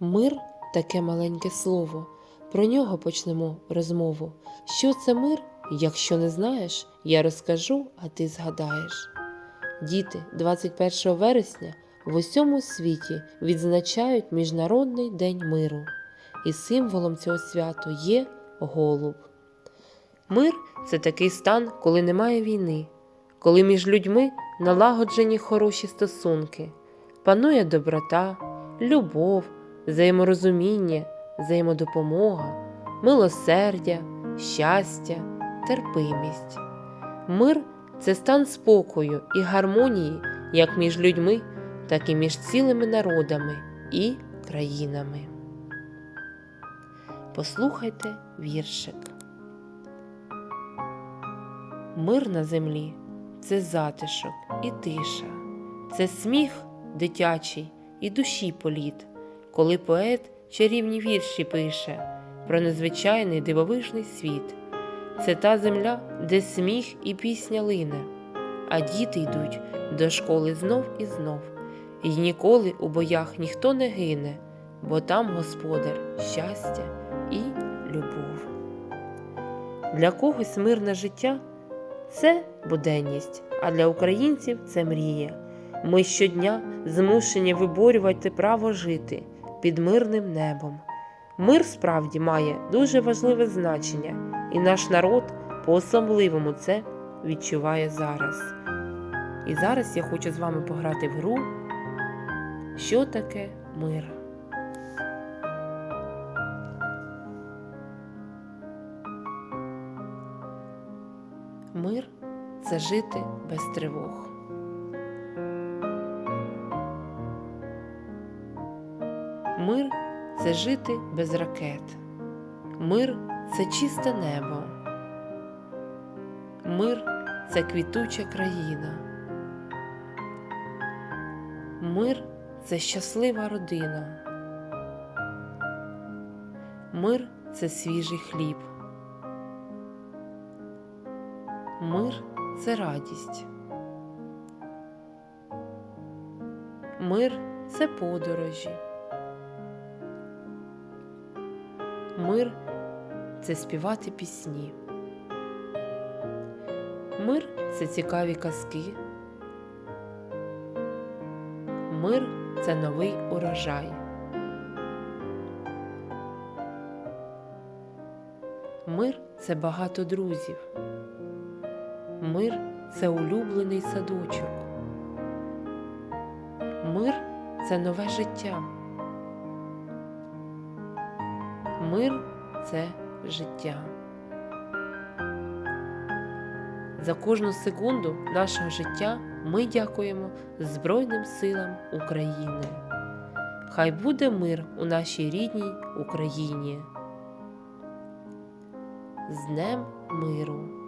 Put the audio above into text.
Мир таке маленьке слово. Про нього почнемо розмову. Що це мир? Якщо не знаєш, я розкажу, а ти згадаєш. Діти 21 вересня в усьому світі відзначають Міжнародний день миру, і символом цього святу є голуб. Мир це такий стан, коли немає війни, коли між людьми налагоджені хороші стосунки, панує доброта, любов, взаєморозуміння, взаємодопомога, милосердя, щастя, терпимість. Мир це стан спокою і гармонії як між людьми, так і між цілими народами і країнами. Послухайте віршик. Мир на землі це затишок і тиша, це сміх дитячий і душі політ, коли поет чарівні вірші пише про незвичайний дивовижний світ. Це та земля, де сміх і пісня лине, а діти йдуть до школи знов і знов, і ніколи у боях ніхто не гине, бо там господар щастя і любов. Для когось мирне життя це буденність, а для українців це мрія. Ми щодня змушені виборювати право жити під мирним небом. Мир справді має дуже важливе значення, і наш народ по-особливому це відчуває зараз. І зараз я хочу з вами пограти в гру, що таке мир. Мир це жити без тривог. Мир це жити без ракет. Мир це чисте небо. Мир це квітуча країна. Мир це щаслива родина. Мир це свіжий хліб. Мир це радість. Мир це подорожі. Мир це співати пісні. Мир це цікаві казки. Мир це новий урожай. Мир це багато друзів. Мир це улюблений садочок. Мир це нове життя. Мир це життя. За кожну секунду нашого життя ми дякуємо Збройним силам України. Хай буде мир у нашій рідній Україні. З Днем миру!